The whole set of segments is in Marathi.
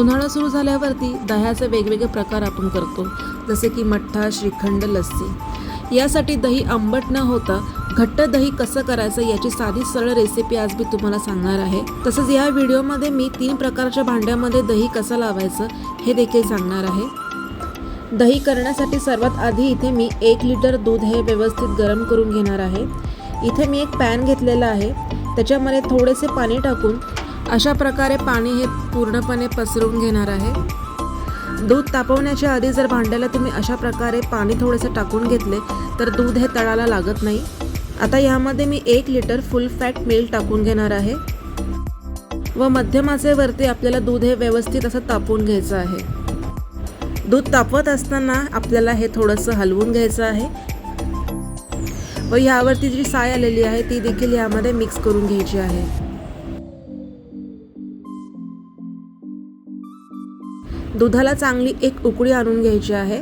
उन्हाळा सुरू झाल्यावरती दह्याचे वेगवेगळे प्रकार आपण करतो जसे की मठ्ठा श्रीखंड लस्सी. यासाठी दही आंबट न होता घट्ट दही कसं करायचं याची साधी सरळ रेसिपी आज मी तुम्हाला सांगणार आहे. तसंच या व्हिडिओमध्ये मी तीन प्रकारच्या भांड्यामध्ये दही कसं लावायचं हे देखील सांगणार आहे. दही करण्यासाठी सर्वात आधी इथे मी एक लिटर दूध हे व्यवस्थित गरम करून घेणार आहे. इथे मी एक पॅन घेतलेला आहे. त्याच्यामध्ये थोडेसे पाणी टाकून अशा प्रकारे पाणी हे पूर्णपणे पसरवून घेणार आहे. दूध तापवण्याच्या आधी जर भांड्याला तुम्ही अशा प्रकारे पाणी थोडेसे टाकून घेतले तर दूध हे तळाला लागत नाही. आता यामध्ये मी एक लिटर फुल फॅट मिल्क टाकून घेणार आहे. व मध्यमाचेवरती आपल्याला दूध हे व्यवस्थित असं तापवून घ्यायचं आहे. दूध तापवत असताना आपल्याला हे थोडंसं हलवून घ्यायचं आहे. व यावरती जी साय आलेली आहे ती देखील यामध्ये मिक्स करून घ्यायची आहे. दुधाला चांगली एक उकळी आणून घ्यायची आहे.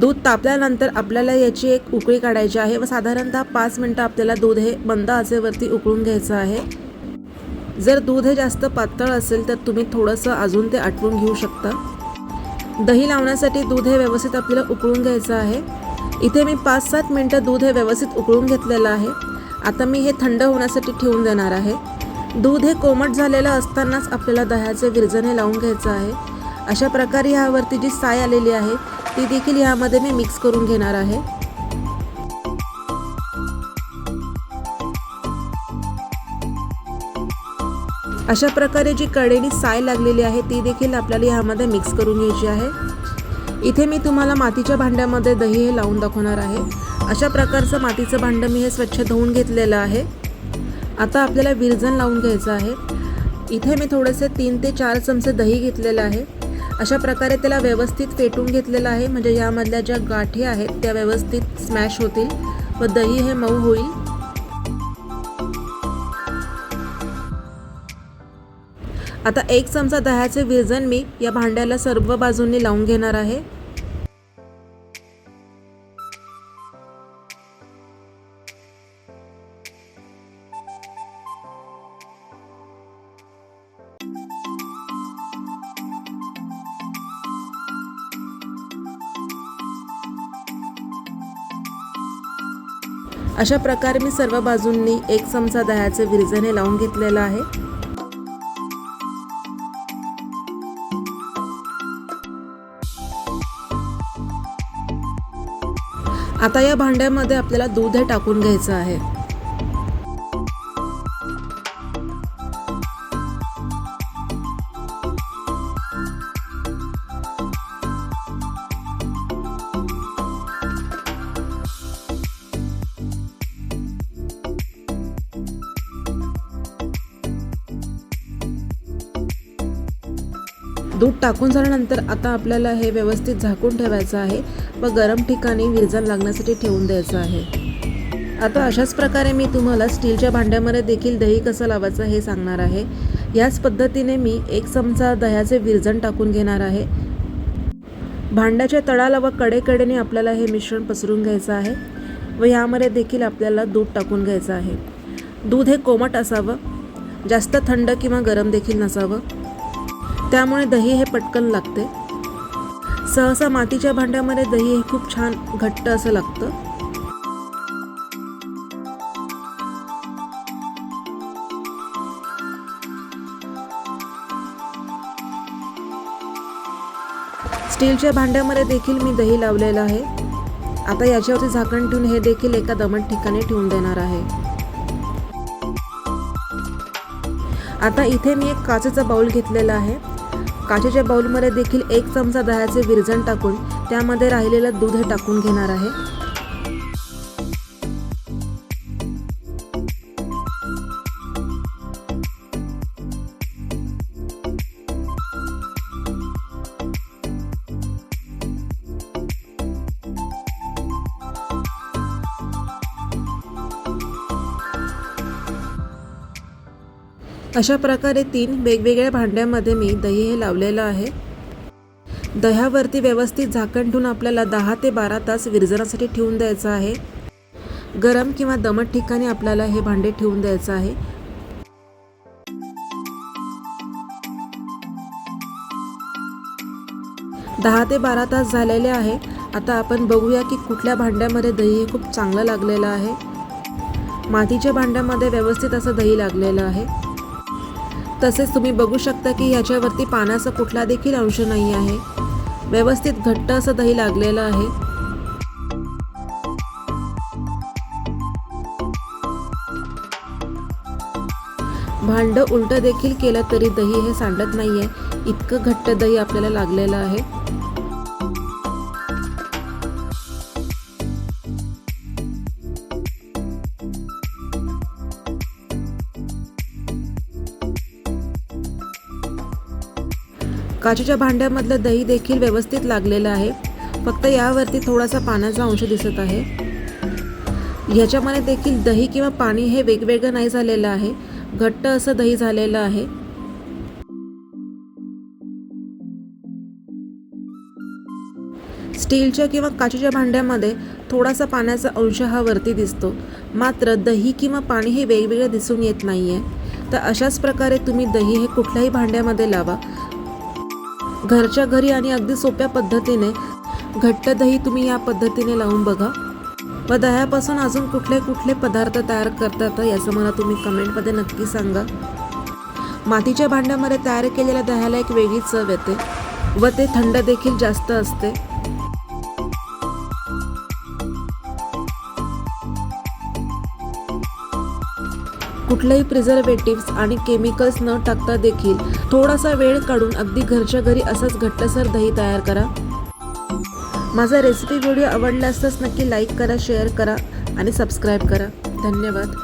दूध तापल्यानंतर आपल्याला याची एक उकळी काढायची आहे व साधारणतः पाच मिनटं आपल्याला दूध हे बंद आचेवरती उकळून घ्यायचं आहे. जर दूध हे जास्त पातळ असेल तर तुम्ही थोडंसं अजून ते आटवून घेऊ शकता. दही लावण्यासाठी दूध हे व्यवस्थित आपल्याला उकळून घ्यायचं आहे. इथे मी पाच सात मिनटं दूध हे व्यवस्थित उकळून घेतलेलं आहे. आता मी हे थंड होण्यासाठी ठेवून देणार आहे. दूध हे कोमट झालेलं असतानाच आपल्याला दह्याचे विरजण हे लावून घ्यायचं आहे. अशा प्रकारे ह्यावरती जी साय आलेली आहे ती देखील ह्यामध्ये मी मिक्स करून घेणार आहे. अशा प्रकारे जी कडेनी साय लागलेली आहे ती देखील आपल्याला ह्यामध्ये मिक्स करून घ्यायची आहे. इथे मी तुम्हाला मातीच्या भांड्यामध्ये दही हे लावून दाखवणार आहे. अशा प्रकारचं मातीचं भांडं मी हे स्वच्छ धुवून घेतलेलं आहे. आता आपल्याला विरजण लावून घ्यायचं आहे. इथे मी थोडेसे तीन ते चार चमचे दही घेतलेलं आहे. अशा प्रकारे त्याला व्यवस्थित फेटून घेतलेलं आहे. म्हणजे यामधल्या ज्या गाठी आहेत त्या व्यवस्थित स्मॅश होतील व दही हे मऊ होईल. आता एक चमचा दह्याचे विरजन मी या भांड्याला सर्व बाजूंनी लावून घेणार आहे. अशा प्रकारे मी सर्व बाजूंनी एक चमचा दह्याचे विरजने हे लावून घेतलेलं आहे. आता या भांड्यामध्ये आपल्याला दूध हे टाकून घ्यायचं आहे. दूध टाकून झाल्यानंतर आता आपल्याला हे व्यवस्थित झाकून ठेवायचं आहे. व गरम ठिकाणी विरजण लागण्यासाठी ठेवून द्यायचं आहे. आता अशाच प्रकारे मी तुम्हाला स्टीलच्या भांड्यामध्ये देखील दही कसं लावायचं हे सांगणार आहे. याच पद्धतीने मी एक चमचा दह्याचे विरजण टाकून घेणार आहे. भांड्याच्या तळाला व कडेकडेने आपल्याला हे मिश्रण पसरून घ्यायचं आहे. व यामध्ये देखील आपल्याला दूध टाकून घ्यायचं आहे. दूध हे कोमट असावं. जास्त थंड किंवा गरम देखील नसावं. त्यामुळे दही हे पटकन लागते. सहसा मातीच्या भांड्यामध्ये दही हे खूप छान घट्ट असं लागतं. स्टीलच्या भांड्यामध्ये देखील मी दही लावलेलं आहे. आता याच्यावरती झाकण ठेवून हे देखील एका दमट ठिकाणी ठेवून देणार आहे. आता इथे मी एक काचेचा बाउल घेतलेला आहे. काचेच्या बाउलमध्ये देखील एक चमचा दह्याचे विरजण टाकून त्यामध्ये राहिलेलं दूध हे टाकून घेणार आहे. अशा प्रकारे तीन वेगवेगळ्या भांड्यामध्ये मी दही हे लावलेलं आहे. दह्यावरती व्यवस्थित झाकण ठेवून आपल्याला दहा ते बारा तास विरजनासाठी ठेवून द्यायचं आहे. गरम किंवा दमट ठिकाणी आपल्याला हे भांडे ठेवून द्यायचं आहे. दहा ते बारा तास झालेले आहे. आता आपण बघूया की कुठल्या भांड्यामध्ये दही हे खूप चांगलं लागलेलं आहे. मातीच्या भांड्यामध्ये व्यवस्थित असं दही लागलेलं आहे. तसेच तुम्ही बघू शकता की ह्याच्यावरती पाण्याचा कुठला देखील अंश नाही आहे. व्यवस्थित घट्ट असं दही लागलेलं आहे. भांडं उलटं देखील केलं तरी दही हे सांडत नाही आहे इतकं घट्ट दही आपल्याला लागलेलं आहे. काचेच्या भांड्यामधलं दही देखील व्यवस्थित लागलेलं आहे. फक्त यावरती थोडासा पाण्याचा अंश दिसत आहे. ह्याच्यामध्ये देखील दही किंवा पाणी हे वेगवेगळं नाही झालेलं आहे. घट्ट असं दही झालेलं आहे. स्टीलच्या किंवा काचेच्या भांड्यामध्ये थोडासा पाण्याचा अंश हा वरती दिसतो. मात्र दही किंवा पाणी हे वेगवेगळं दिसून येत नाही आहे तर अशाच प्रकारे तुम्ही दही हे कुठल्याही भांड्यामध्ये लावा. घरच्या घरी आणि अगदी सोप्या पद्धतीने घट्ट दही तुम्ही या पद्धतीने लावून बघा. व दह्यापासून अजून कुठले कुठले पदार्थ तयार करतात याचं मला तुम्ही कमेंटमध्ये नक्की सांगा. मातीच्या भांड्यामध्ये तयार केलेल्या दह्याला एक वेगळी चव येते व ते थंड देखील जास्त असते. कुठलेही प्रिझर्वेटिव्स आणि केमिकल्स न टाकता देखील थोडासा वेळ काढून अगदी घरच्या घरी असंच घट्टसर दही तयार करा. माझा रेसिपी व्हिडिओ आवडला असताच नक्की लाईक करा शेअर करा आणि सबस्क्राईब करा. धन्यवाद.